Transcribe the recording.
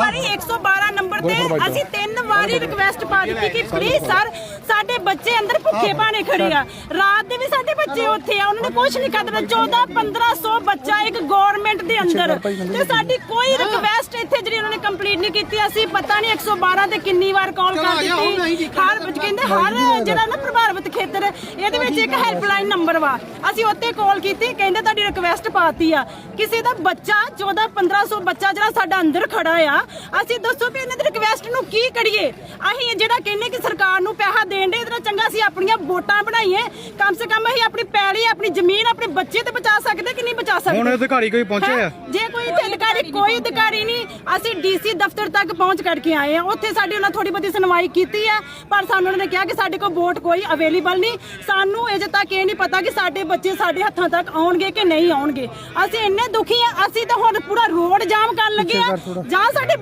ਵਾਰੀ 112 ਨੰਬਰ ਤੇ ਅਸੀਂ ਤਿੰਨ ਵਾਰੀ ਰਿਕਵੈਸਟ ਪਾ ਦਿੱਤੀ ਕਿ ਪਲੀਜ਼ ਸਰ ਸਾਡੇ ਬੱਚੇ ਅੰਦਰ ਭੁੱਖੇ ਭਾਣੇ ਖੜੇ ਆ। ਰਾਤ ਦੇ ਵੀ ਸਾਡੇ ਬੱਚੇ ਉੱਥੇ ਆ ਉਹਨਾਂ ਨੇ ਕੁਝ ਨਹੀਂ ਕਰਦਾ 14 1500 ਬੱਚਾ ਇੱਕ ਗਵਰਨਮੈਂਟ ਦੇ ਅੰਦਰ। ਤੇ ਸਾਡੀ ਕੋਈ ਰਿਕਵੈਸਟ ਇੱਥੇ ਜਿਹੜੀ ਉਹਨਾਂ ਨੇ ਕੰਪਲੀਟ ਨਹੀਂ ਕੀਤੀ ਅਸੀਂ ਪਤਾ ਨਹੀਂ 112 ਤੇ ਕਿੰਨੀ ਵਾਰ ਕਾਲ ਕਰ ਦਿੱਤੀ। ਹਰ ਕਹਿੰਦੇ ਹਰ ਜਿਹੜਾ ਨਾ ਪ੍ਰਭਾਵਿਤ ਖੇਤਰ। ਇਹਦੇ ਵਿੱਚ ਇੱਕ ਹੈਲਪਲਾਈਨ ਨੰਬਰ ਵਾ। ਅਸੀਂ ਉੱਤੇ ਕਾਲ ਕੀਤੀ ਕਹਿੰਦੇ ਤੁਹਾਡੀ ਰਿਕਵੈਸਟ ਪਾਤੀ ਆ। ਕਿਸੇ ਦਾ ਬੱਚਾ 14 1500 ਬੱਚਾ ਜਿਹੜਾ ਸਾਡਾ ਅੰਦਰ ਖੜਾ ਆ ਅਸੀਂ ਦੱਸੋ ਵੀ ਇਹਨਾਂ ਦੀ ਰਿਕਵੈਸਟ ਨੂੰ ਕੀ ਕਰੀਏ? ਅਸੀਂ ਜਿਹੜਾ ਕਹਿੰਦੇ ਕਿ ਸਰਕਾਰ ਨੂੰ ਪੈਸਾ ਦੇਣ ਦੇ ਇਹਦੇ ਚੰਗਾ ਅਸੀਂ ਆਪਣੀਆਂ ਵੋਟਾਂ ਬਣਾਈਏ। ਕਮ ਸੇ ਕਮ ਅਸੀਂ ਆਪਣੀ ਪੈਲੀ ਆਪਣੀ ਜ਼ਮੀਨ ਆਪਣੇ ਬੱਚੇ ਤੇ ਬਚਾ ਸਕਦੇ ਕਿ ਨਹੀਂ ਬਚਾ ਸਕਦੇ? ਹੁਣ ਅਧਿਕਾਰੀ ਕੋਈ ਪਹੁੰਚੇ ਆ ਹੈਂ? ਜੇ ਅਧਿਕਾਰੀ ਕੋਈ ਅਧਿਕਾਰੀ ਨਹੀਂ। ਅਸੀਂ ਡੀਸੀ ਦਫ਼ਤਰ ਤੱਕ ਪਹੁੰਚ ਕਰਕੇ ਆਏ ਆ ਉੱਥੇ ਸਾਡੀ ਉਹਨਾਂ ਥੋੜੀ ਬਹੁਤੀ ਸੁਣਵਾਈ ਕੀਤੀ ਹੈ ਪਰ ਸਾਨੂੰ ਉਹਨਾਂ ਨੇ ਕਿਹਾ ਕਿ ਸਾਡੇ ਕੋਲ ਵੋਟ ਕੋਈ ਅਵੇਲੇਬਲ ਨਹੀਂ। ਸਾਨੂੰ ਅਜੇ ਤੱਕ ਇਹ ਨਹੀਂ ਪਤਾ ਕਿ ਸਾਡੇ ਬੱਚੇ ਸਾਡੇ ਹੱਥਾਂ ਤੱਕ ਆਉਣਗੇ ਕਿ ਨਹੀਂ ਆਉਣਗੇ। ਅਸੀਂ ਇੰਨੇ ਦੁਖੀ ਆ ਅਸੀਂ ਤਾਂ ਹੁਣ ਪੂਰਾ ਰੋਡ ਜਾਮ ਕਰਨ ਲੱਗੇ ਆ ਜਾਂ ਸਾਡੇ